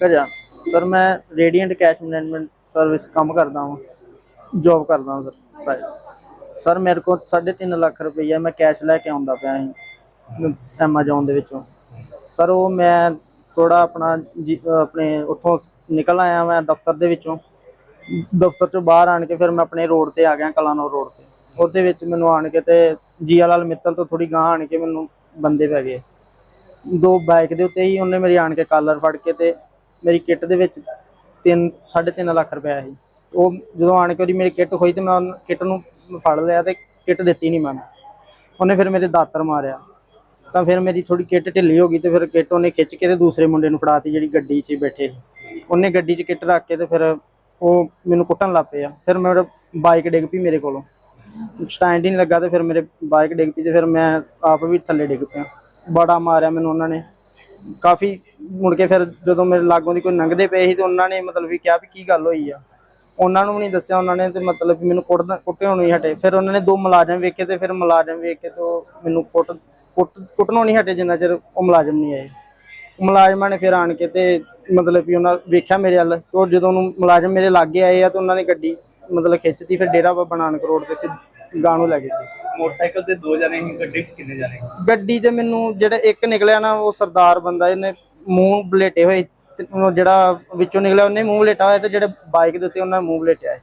ਕਰਿਆ ਸਰ ਮੈਂ ਰੇਡੀਐਂਟ cash management service ਕੰਮ ਕਰਦਾ ਹਾਂ ਜੌਬ ਕਰਦਾ ਹਾਂ ਸਰ ਸਰ ਮੇਰੇ ਕੋਲ 3.5 ਲੱਖ ਰੁਪਈਆ ਮੈਂ ਕੈਸ਼ ਲੈ ਕੇ ਆਉਂਦਾ ਪਿਆ ਸੀ ਐਮਾਜ਼ੋਨ ਦੇ ਵਿੱਚੋਂ। ਸਰ ਉਹ ਮੈਂ ਥੋੜਾ ਆਪਣਾ ਜੀ- ਆਪਣੇ ਉੱਥੋਂ ਨਿਕਲ ਆਇਆ ਮੈਂ ਦਫ਼ਤਰ ਦੇ ਵਿੱਚੋਂ। ਦਫ਼ਤਰ ਚੋਂ ਬਾਹਰ ਆਣ ਕੇ ਫਿਰ ਮੈਂ ਆਪਣੇ ਰੋਡ ਤੇ ਆ ਗਿਆ, ਕਲਾਨੌਰ ਰੋਡ ਤੇ। ਉਹਦੇ ਵਿੱਚ ਮੈਨੂੰ ਆਣ ਕੇ ਤੇ ਜੀਆ ਲਾਲ ਮਿੱਤਲ ਤੋਂ ਥੋੜੀ ਗਾਂ ਆਣ ਕੇ ਮੈਨੂੰ ਬੰਦੇ ਪੈ ਗਏ। ਦੋ ਬਾਈਕ ਦੇ ਉੱਤੇ ਹੀ ਉਹਨੇ ਮੇਰੀ ਆਣ ਕੇ ਕਾਲਰ ਫੜ ਕੇ ਤੇ ਮੇਰੀ ਕਿੱਟ ਦੇ ਵਿੱਚ 3 3.5 ਲੱਖ ਰੁਪਇਆ ਸੀ। ਉਹ ਜਦੋਂ ਆਣ ਕੇ ਉਹਦੀ ਮੇਰੀ ਕਿੱਟ ਹੋਈ ਤੇ ਮੈਂ ਕਿੱਟ ਨੂੰ ਫੜ ਲਿਆ ਤੇ ਕਿੱਟ ਦਿੱਤੀ ਨਹੀਂ ਮੈਂ ਉਹਨੇ। ਫਿਰ ਮੇਰੇ ਦਾਤਰ ਮਾਰਿਆ। ਤਾਂ ਫਿਰ ਮੇਰੀ ਥੋੜੀ ਕਿੱਟ ਢਿੱਲੀ ਹੋ ਗਈ ਤੇ ਫਿਰ ਕਿੱਟ ਉਹਨੇ ਖਿੱਚ ਕੇ ਤੇ ਦੂਸਰੇ ਮੁੰਡੇ ਨੂੰ ਫੜਾਤੀ ਜਿਹੜੀ ਗੱਡੀ 'ਚ ਬੈਠੇ ਸੀ। ਉਹਨੇ ਗੱਡੀ 'ਚ ਕਿੱਟ ਰੱਖ ਕੇ ਤੇ ਫਿਰ ਉਹ ਮੈਨੂੰ ਕੁੱਟਣ ਲੱਗ ਪਿਆ। ਫਿਰ ਮੇਰਾ ਬਾਈਕ ਡਿੱਗ ਪਈ ਮੇਰੇ ਕੋਲੋਂ। ਸਟੈਂਡ ਹੀ ਨਹੀਂ ਲੱਗਾ ਤੇ ਫਿਰ ਮੇਰੇ ਬਾਈਕ ਡਿੱਗ ਪਈ ਤੇ ਫਿਰ ਮੈਂ ਆਪ ਵੀ ਥੱਲੇ ਡਿੱਗ ਪਿਆ। ਬੜਾ ਮਾਰਿਆ ਮੈਨੂੰ ਉਹਨਾਂ ਨੇ। ਕਾਫੀ ਮੁੜ ਕੇ ਫਿਰ ਜਦੋਂ ਮੇਰੇ ਲਾਗੋਂ ਦੀ ਕੋਈ ਲੰਘਦੇ ਪਏ ਸੀ ਤੇ ਉਹਨਾਂ ਨੇ ਮਤਲਬ ਵੀ ਕਿਹਾ ਵੀ ਕੀ ਗੱਲ ਹੋਈ ਆ। ਉਹਨਾਂ ਨੂੰ ਵੀ ਨਹੀਂ ਦੱਸਿਆ ਉਹਨਾਂ ਨੇ ਤੇ ਮਤਲਬ ਮੈਨੂੰ ਕੁੱਟਦਾ ਕੁੱਟਿਓ ਨਹੀਂ ਹਟੇ। ਫਿਰ ਉਹਨਾਂ ਨੇ ਦੋ ਮੁਲਾਜ਼ਮ ਵੇਖੇ ਤੇ ਫਿਰ ਮੁਲਾਜ਼ਮ ਵੇਖ ਕੇ ਤੇ ਮੈਨੂੰ ਕੁੱਟ ਕੁੱਟ ਕੁੱਟਣੋਂ ਨਹੀਂ ਹਟੇ ਜਿੰਨਾ ਚਿਰ ਉਹ ਮੁਲਾਜ਼ਮ ਨਹੀਂ ਆਏ। ਮੁਲਾਜ਼ਮਾਂ ਨੇ ਫਿਰ ਆਣ ਕੇ ਤੇ ਮਤਲਬ ਵੀ ਉਹਨਾਂ ਵੇਖਿਆ ਮੇਰੇ ਵੱਲ ਤੇ ਜਦੋਂ ਉਹਨੂੰ ਮੁਲਾਜ਼ਮ ਮੇਰੇ ਲਾਗੇ ਆਏ ਆ ਤੇ ਉਹਨਾਂ ਨੇ ਗੱਡੀ ਮਤਲਬ ਖਿੱਚਤੀ ਫਿਰ ਡੇਰਾ ਬਾਬਾ ਨਾਨਕ ਰੋਡ ਤੇ ਸੀ ਗਾਣੋਂ ਲੈ ਗਏ। ਮੋਟਰਸਾਈਕਲ ਤੇ ਦੋ ਜਣੇ ਸੀ ਗੱਡੀ 'ਚ ਕਿੰਨੇ ਜਣੇ ਗੱਡੀ ਤੇ ਮੈਨੂੰ ਜਿਹੜਾ ਇੱਕ ਨਿਕਲਿਆ ਨਾ ਉਹ ਸਰਦਾਰ ਬੰਦਾ ਇਹਨੇ ਮੂੰਹ ਬਲੇਟੇ ਹੋਏ ਤੇ ਉਹ ਜਿਹੜਾ ਵਿੱਚੋਂ ਨਿਕਲਿਆ ਉਹਨੇ ਮੂੰਹ ਬਲੇਟਾ ਹੋਇਆ ਤੇ ਜਿਹੜੇ ਬਾਈਕ ਦੇ ਉੱਤੇ ਉਹਨਾਂ ਮੂੰਹ ਬਲੇਟਿਆ ਹੈ।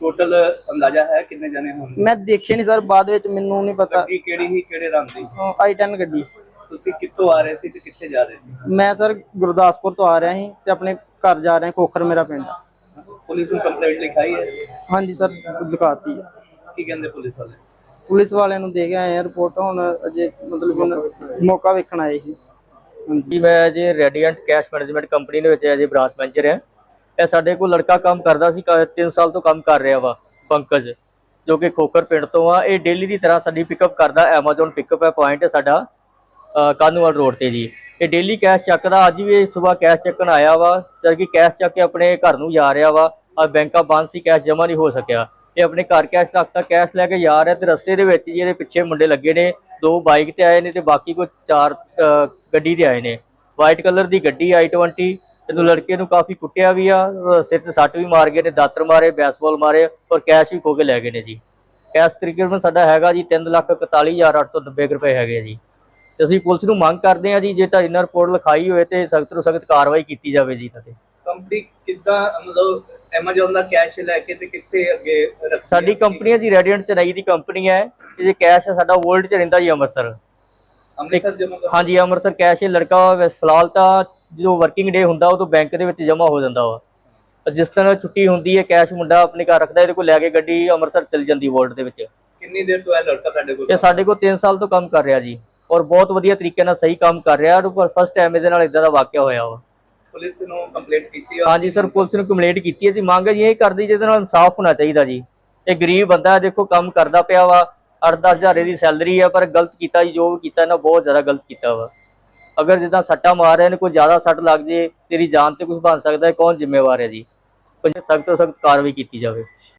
ਟੋਟਲ ਅੰਦਾਜ਼ਾ ਹੈ ਕਿੰਨੇ ਜਣੇ ਹੋਣ ਮੈਂ ਦੇਖੇ ਨਹੀਂ ਸਰ ਬਾਅਦ ਵਿੱਚ ਮੈਨੂੰ ਨਹੀਂ ਪਤਾ। ਗੱਡੀ ਕਿਹੜੀ ਸੀ ਕਿਹੜੇ ਰੰਗ ਦੀ? ਆਈ 10 ਗੱਡੀ। ਤੁਸੀਂ ਕਿੱਥੋਂ ਆ ਰਹੇ ਸੀ ਤੇ ਕਿੱਥੇ ਜਾ ਰਹੇ ਸੀ? ਮੈਂ ਸਰ ਗੁਰਦਾਸਪੁਰ ਤੋਂ ਆ ਰਿਹਾ ਸੀ ਤੇ ਆਪਣੇ ਘਰ ਜਾ ਰਿਹਾ ਖੋਖਰ ਮੇਰਾ ਪਿੰਡ। ਪੁਲਿਸ ਨੂੰ ਕੰਪਲੇਂਟ ਲਿਖਾਈ ਹੈ? ਹਾਂਜੀ ਸਰ ਦਿਖਾਤੀ ਆ ਕੀ ਕਹਿੰਦੇ ਪੁਲਿਸ ਵਾਲੇ? ਪੁਲਿਸ ਵਾਲਿਆਂ ਨੂੰ ਦੇ ਕੇ ਆਏ ਆ ਰਿਪੋਰਟ ਹੁਣ ਅਜੇ ਮਤਲਬ ਮੌਕਾ ਵੇਖਣ ਆਏ ਸੀ। ਜੀ, ਮੈਂ ਜੀ ਰੈਡੀਐਂਟ ਕੈਸ਼ ਮੈਨੇਜਮੈਂਟ ਕੰਪਨੀ ਦੇ ਵਿੱਚ ਅਜੇ ਬ੍ਰਾਂਚ ਮੈਨੇਜਰ ਹਾਂ। ਇਹ ਸਾਡੇ ਕੋਲ ਲੜਕਾ ਕੰਮ ਕਰਦਾ ਸੀ 3 ਸਾਲ ਤੋਂ ਕੰਮ ਕਰ ਰਿਹਾ ਵਾ ਪੰਕਜ ਜੋ ਕਿ ਖੋਖਰ ਪਿੰਡ ਤੋਂ ਆ। ਇਹ ਡੇਲੀ ਦੀ ਤਰ੍ਹਾਂ ਸਾਡੀ ਪਿਕਅਪ ਕਰਦਾ ਐਮਾਜ਼ਨ ਪਿਕਅਪ ਹੈ ਪੁਆਇੰਟ ਹੈ ਸਾਡਾ ਕਾਨੂੰਵਾਲ ਰੋਡ ਤੇ ਜੀ। ਇਹ ਡੇਲੀ ਕੈਸ਼ ਚੱਕਦਾ, ਅੱਜ ਵੀ ਸਵੇਰ ਕੈਸ਼ ਚੱਕਣ ਆਇਆ ਵਾ ਜਦ ਕਿ ਕੈਸ਼ ਚੱਕ ਕੇ ਆਪਣੇ ਘਰ ਨੂੰ ਜਾ ਰਿਹਾ ਵਾ ਆ ਬੈਂਕਾਂ ਬੰਦ ਸੀ ਕੈਸ਼ ਜਮ੍ਹਾਂ ਨਹੀਂ ਹੋ ਸਕਿਆ। ਇਹ ਆਪਣੇ ਘਰ ਕੈਸ਼ ਰੱਖਤਾ ਕੈਸ਼ ਲੈ ਕੇ ਜਾ ਰਿਹਾ ਤੇ ਰਸਤੇ ਦੇ ਵਿੱਚ ਜੀ ਪਿੱਛੇ ਮੁੰਡੇ ਲੱਗੇ ਨੇ, ਦੋ ਬਾਈਕ ਤੇ ਆਏ ਨੇ ਤੇ ਬਾਕੀ ਕੋਈ ਚਾਰ ਗੱਡੀ ਤੇ ਆਏ ਨੇ। ਵਾਈਟ ਕਲਰ ਦੀ ਗੱਡੀ i20 ਇਹਨੂੰ ਲੜਕੇ ਨੂੰ ਕਾਫੀ ਕੁੱਟਿਆ ਵੀ ਆ ਸਿਰ ਤੇ ਸੱਟ ਵੀ ਮਾਰ ਗਏ ਨੇ, ਦਾਤਰ ਮਾਰੇ ਬੈਸਬਾਲ ਮਾਰੇ ਔਰ ਕੈਸ਼ ਵੀ ਖੋ ਕੇ ਲੈ ਗਏ ਨੇ ਜੀ। ਕੈਸ਼ ਤਕਰੀਬਨ ਸਾਡਾ ਹੈਗਾ ਜੀ 341890 ਰੁਪਏ ਹੈਗੇ ਆ ਜੀ। ਤੇ ਅਸੀਂ ਪੁਲਿਸ ਨੂੰ ਮੰਗ ਕਰਦੇ ਆ ਜੀ, ਜੇ ਤਾਂ ਇਹਨਾਂ ਰਿਪੋਰਟ ਲਿਖਾਈ ਹੋਏ ਤੇ ਸਖਤ ਤੋਂ ਸਖਤ ਕਾਰਵਾਈ ਕੀਤੀ ਜਾਵੇ ਜੀ ਇਹਨਾਂ ਤੇ। ਕੰਪਨੀ ਕਿੱਦਾਂ, ਮਤਲਬ ਐਮਾਜ਼ਨ ਦਾ ਕੈਸ਼ ਲੈ ਕੇ ਤੇ ਕਿੱਥੇ ਅੱਗੇ ਰੱਖੀ ਸਾਡੀ? ਕੰਪਨੀ ਹੈ ਜੀ ਰੈਡੀਐਂਟ ਚੇਨਈ ਦੀ ਕੰਪਨੀ ਹੈ ਤੇ ਜੇ ਕੈਸ਼ ਹੈ ਸਾਡਾ ਵਰਲਡ ਚ ਰਹਿੰਦਾ ਜੀ ਅੰਮ੍ਰਿਤਸਰ। ਅੰਮ੍ਰਿਤਸਰ ਜਮਾ ਹਾਂਜੀ ਅੰਮ੍ਰਿਤਸਰ ਕੈਸ਼ ਇਹ ਲੜਕਾ ਫਿਲਹਾਲ ਤਾਂ ਜਦੋਂ ਵਰਕਿੰਗ ਡੇ ਹੁੰਦਾ ਉਦੋਂ ਬੈਂਕ ਦੇ ਵਿੱਚ ਜਮ੍ਹਾਂ ਹੋ ਜਾਂਦਾ ਵਾ ਜਿਸ ਤਰ੍ਹਾਂ ਛੁੱਟੀ ਹੁੰਦੀ ਹੈ ਕੈਸ਼ ਮੁੰਡਾ ਆਪਣੇ ਘਰ ਰੱਖਦਾ ਇਹਦੇ ਕੋਲ ਲੈ ਕੇ ਗੱਡੀ ਅੰਮ੍ਰਿਤਸਰ ਚਲ ਜਾਂਦੀ ਵਰਲਡ ਦੇ ਵਿੱਚ। ਕਿੰਨੀ ਦੇਰ ਤੋਂ ਇਹ ਲੜਕਾ ਤੁਹਾਡੇ ਕੋਲ ਇਹ ਸਾਡੇ ਕੋਲ 3 ਸਾਲ ਤੋਂ ਕੰਮ ਕਰ ਰਿਹਾ ਜੀ ਔਰ ਬਹੁਤ ਵਧੀਆ ਤਰੀਕੇ ਨਾਲ ਸਹੀ ਕੰਮ ਕਰ ਰਿਹਾ ਔਰ ਫਸਟ ਟਾਈਮ ਇਹਦੇ ਨਾਲ ਇਦਾਂ ਦਾ ਵਾਕਿਆ ਹੋਇਆ ਵਾ ਪੁਲਿਸ ਨੂੰ ਕੰਪਲੇਂਟ ਕੀਤੀ ਔਰ ਹਾਂਜੀ ਸਰ, ਪੁਲਿਸ ਨੂੰ ਕੰਪਲੇਂਟ ਕੀਤੀ ਹੈ ਜੀ। ਮੰਗ ਜੀ ਇਹ ਕਰਦੀ ਜਿਹਦੇ ਨਾਲ ਇਨਸਾਫ ਹੋਣਾ ਚਾਹੀਦਾ ਜੀ। ਇਹ ਗਰੀਬ ਬੰਦਾ ਦੇਖੋ ਕੰਮ ਕਰਦਾ ਪਿਆ ਵਾ 8-10 ਹਜ਼ਾਰ ਦੀ ਸੈਲਰੀ ਹੈ ਪਰ ਗਲਤ ਕੀਤਾ ਜੀ, ਜੋ ਵੀ ਕੀਤਾ ਇਹਨਾਂ ਬਹੁਤ ਜ਼ਿਆਦਾ ਗਲਤ ਕੀਤਾ ਵਾ। ਅਗਰ ਜਿੱਦਾਂ ਸੱਟਾ ਮਾਰ ਰਿਹਾ ਨੇ, ਕੋਈ ਜ਼ਿਆਦਾ ਸੱਟ ਲੱਗ ਜੇ, ਤੇਰੀ ਜਾਨ ਤੇ ਕੁਝ ਬਣ ਸਕਦਾ ਹੈ, ਕੌਣ ਜ਼ਿੰਮੇਵਾਰ ਹੈ ਜੀ? ਸਖਤ ਤੋਂ ਸਖਤ ਕਾਰਵਾਈ ਕੀਤੀ ਜਾਵੇ।